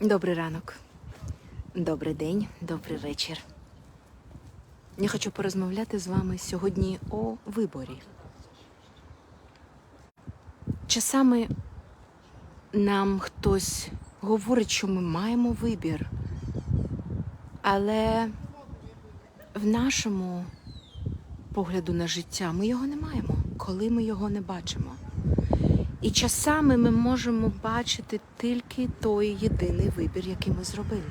Добрий ранок, добрий день, добрий вечір. Я хочу порозмовляти з вами сьогодні о виборі. Часами нам хтось говорить, що ми маємо вибір, але в нашому погляду на життя ми його не маємо, коли ми його не бачимо. І часами ми можемо бачити тільки той єдиний вибір, який ми зробили.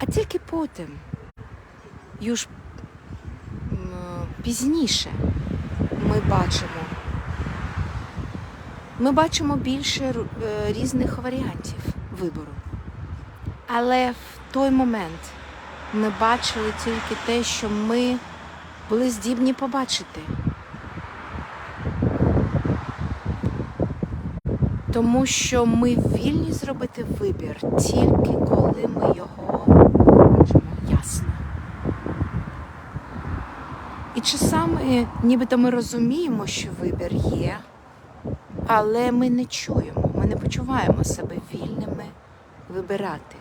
А тільки потім, юж пізніше, ми бачимо. Ми бачимо більше е, різних варіантів вибору. Але в той момент ми бачили тільки те, що ми були здібні побачити. Тому що ми вільні зробити вибір тільки коли ми його бачимо ясно. І часами, нібито ми розуміємо, що вибір є, але ми не чуємо, ми не почуваємо себе вільними вибирати.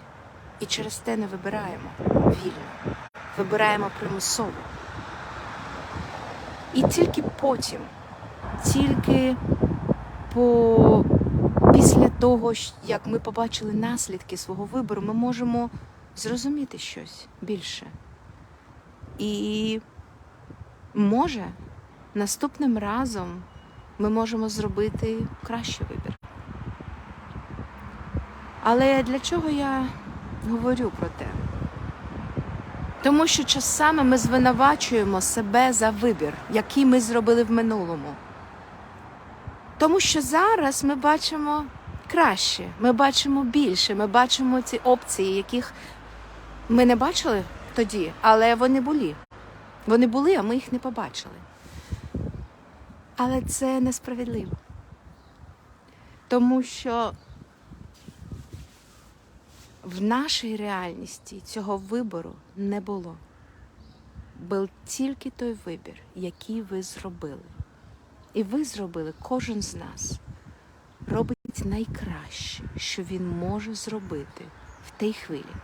І через те не вибираємо вільно, вибираємо примусово. І тільки потім, тільки по після того, як ми побачили наслідки свого вибору, ми можемо зрозуміти щось більше. І може наступним разом ми можемо зробити кращий вибір. Але для чого я говорю про те? Тому що часами ми звинувачуємо себе за вибір, який ми зробили в минулому. Тому що зараз ми бачимо краще, ми бачимо більше, ми бачимо ці опції, яких ми не бачили тоді, але вони були. Вони були, а ми їх не побачили. Але це несправедливо. Тому що в нашій реальності цього вибору не було. Був тільки той вибір, який ви зробили. І ви зробили, кожен з нас робить найкраще, що він може зробити в тій хвилі,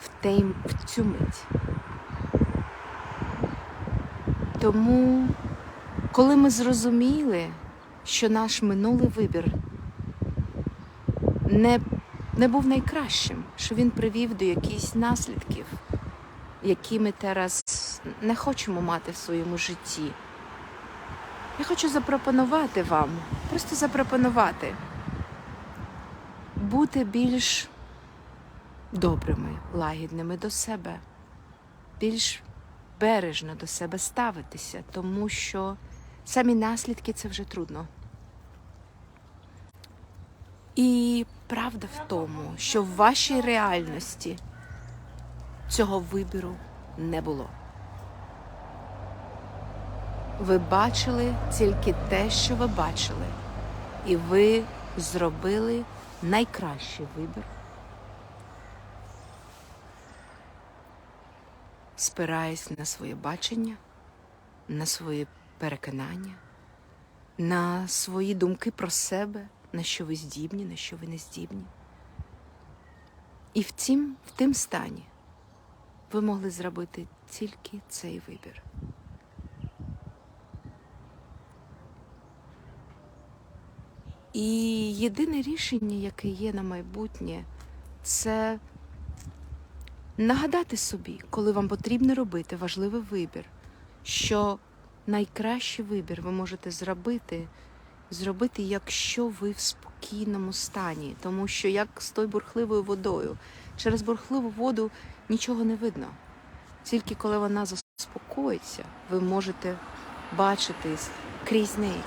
в, тей, в цю мить. Тому, коли ми зрозуміли, що наш минулий вибір не, не був найкращим, що він привів до якихось наслідків, які ми зараз не хочемо мати в своєму житті. Я хочу запропонувати вам, просто запропонувати бути більш добрими, лагідними до себе, більш бережно до себе ставитися, тому що самі наслідки це вже трудно. І правда в тому, що в вашій реальності цього вибору не було. Ви бачили тільки те, що ви бачили, і ви зробили найкращий вибір, спираясь на своє бачення, на свої переконання, на свої думки про себе, на що ви здібні, на що ви не здібні. І в тім, в тим стані ви могли зробити тільки цей вибір. І єдине рішення, яке є на майбутнє, це нагадати собі, коли вам потрібно робити важливий вибір, що найкращий вибір ви можете зробити, зробити, якщо ви в спокійному стані, тому що як з тою бурхливою водою, через бурхливу воду нічого не видно. Тільки коли вона заспокоїться, ви можете бачити крізь неї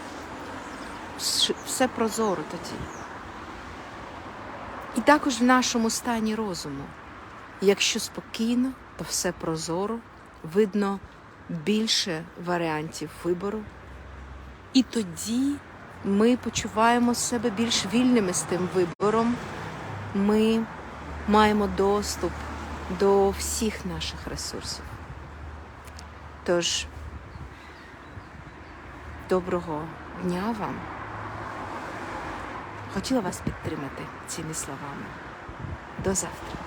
все прозоро тоді. І також в нашому стані розуму. Якщо спокійно, то все прозоро, видно більше варіантів вибору. І тоді ми почуваємо себе більш вільними з тим вибором. Ми маємо доступ до всіх наших ресурсів. Тож, доброго дня вам. Хотіла вас підтримати цими словами. До завтра.